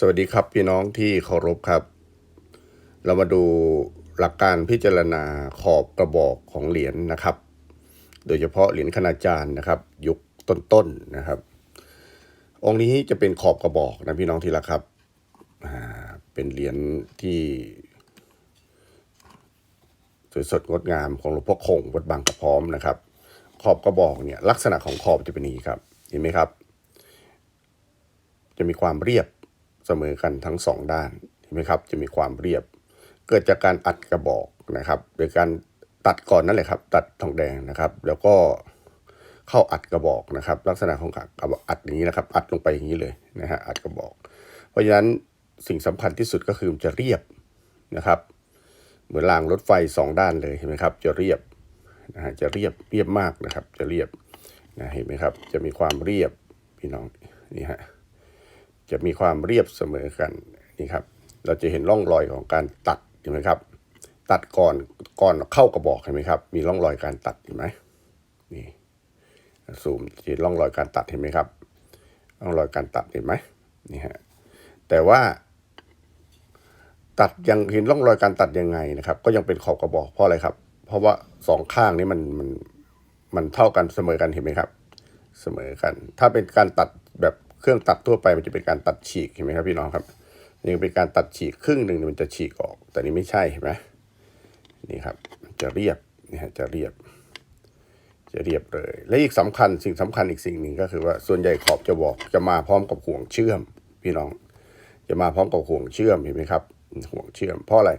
สวัสดีครับพี่น้องที่เคารพครับ เรามาดูหลักการพิจารณาขอบกระบอกของเหรียญนะครับ โดยเฉพาะเหรียญคณาจารย์นะครับ ยุคต้นๆนะครับ องค์นี้จะเป็นขอบกระบอกนะพี่น้องที่รักครับเป็นเหรียญที่สวยสดงดงามของหลวงพ่อคงวัดบางกระพร้อมนะครับ ขอบกระบอกเนี่ยลักษณะของขอบจะเป็นอย่างนี้ครับเห็นไหมครับ จะมีความเรียบ เสมอกันทั้งสองด้านเห็นไหมครับจะมีความเรียบ เกิดจากการอัดกระบอกนะครับโดยการตัดก่อนนั่นแหละครับ ตัดทองแดงนะครับ แล้วก็เข้าอัดกระบอกนะครับ ลักษณะของกระบอกอัดอย่างนี้นะครับ อัดลงไปอย่างนี้เลยนะฮะอัดกระบอก เพราะฉะนั้นสิ่งสำคัญที่สุดก็คือมันจะเรียบนะครับ เหมือนรางรถไฟสองด้านเลยเห็นไหมครับ จะเรียบนะฮะจะเรียบเรียบมากนะครับ จะเรียบนะเห็นไหมครับ จะมีความเรียบพี่น้องนี่ฮะ จะมีความเรียบเสมอกันนี่ครับ เราจะเห็นร่องรอยของการตัดเห็นไหมครับ ตัดก่อนก่อนเข้ากระบอกเห็นไหมครับ มีร่องรอยการตัดเห็นไหมนี่ซูมจะเห็นร่องรอยการตัดเห็นไหมครับร่องรอยการตัดเห็นไหมนี่ฮะแต่ว่า ตัดยังเห็นร่องรอยการตัดยังไงนะครับ ก็ยังเป็นขอบกระบอกเพราะอะไรครับ เพราะว่าสองข้างนี้มันมันมันเท่ากันเสมอกันเห็นไหมครับ เสมอกัน ถ้าเป็นการตัดแบบ เครื่องตัดทั่วไปมันจะเป็นการตัดฉีกเห็นไหมครับพี่น้องครับนี่เป็นการตัดฉีกครึ่งหนึ่งมันจะฉีกออก แต่นี่ไม่ใช่เห็นไหมนี่ครับจะเรียบนี่ฮะจะเรียบ จะเรียบเลย และอีกสำคัญสิ่งสำคัญอีกสิ่งหนึ่งก็คือว่าส่วนใหญ่ขอบจะบอกจะมาพร้อมกับห่วงเชื่อม พี่น้อง จะมาพร้อมกับห่วงเชื่อมเห็นไหมครับ ห่วงเชื่อม เพราะอะไร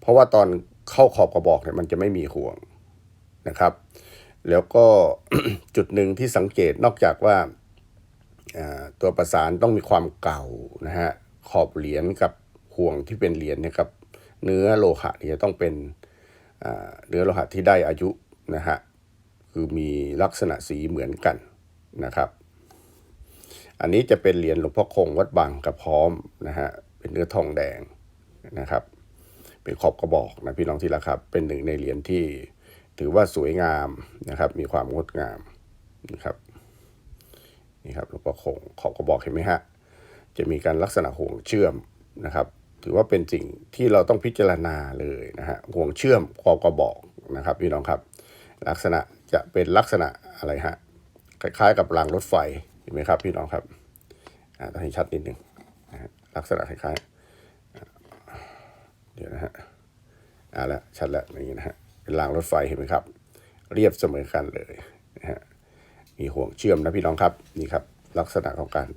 เพราะว่าตอนเข้าขอบกระบอกเนี่ยมันจะไม่มีห่วงนะครับ แล้วก็จุดหนึ่งที่สังเกตนอกจากว่า ตัวประสานต้องมีความเก่านะฮะขอบเหรียญกับห่วงที่เป็นเหรียญเนะครับ เนื้อโลหะเนี่ยจะต้องเป็นเนื้อโลหะที่ได้อายุนะฮะคือมีลักษณะสีเหมือนกันนะครับ อันนี้จะเป็นเหรียญหลวงพ่อคงวัดบางกระพร้อมนะฮะเป็นเนื้อทองแดงนะครับ เป็นขอบกระบอกนะพี่น้องที่รักครับ เป็นหนึ่งในเหรียญที่ถือว่าสวยงามนะครับ มีความงดงามนะครับ นี่ครับหลวงพ่อคงขอบกระบอกเห็นไหมฮะจะมีการลักษณะห่วงเชื่อมนะครับ ถือว่าเป็นสิ่งที่เราต้องพิจารณาเลยนะฮะห่วงเชื่อมขอบกระบอกนะครับพี่น้องครับ ลักษณะจะเป็นลักษณะอะไรฮะคล้ายๆ กับรางรถไฟเห็นไหมครับพี่น้องครับอ่าต้องให้ชัดนิดหนึ่งนะลักษณะคล้ายๆเดี๋ยวนะฮะอ่าละชัดแล้วอย่างนี้นะฮะเป็นรางรถไฟเห็นไหมครับ เรียบเสมอกันเลยนะฮะ มีห่วงเชื่อมนะพี่น้องครับนี่ครับ ลักษณะของการ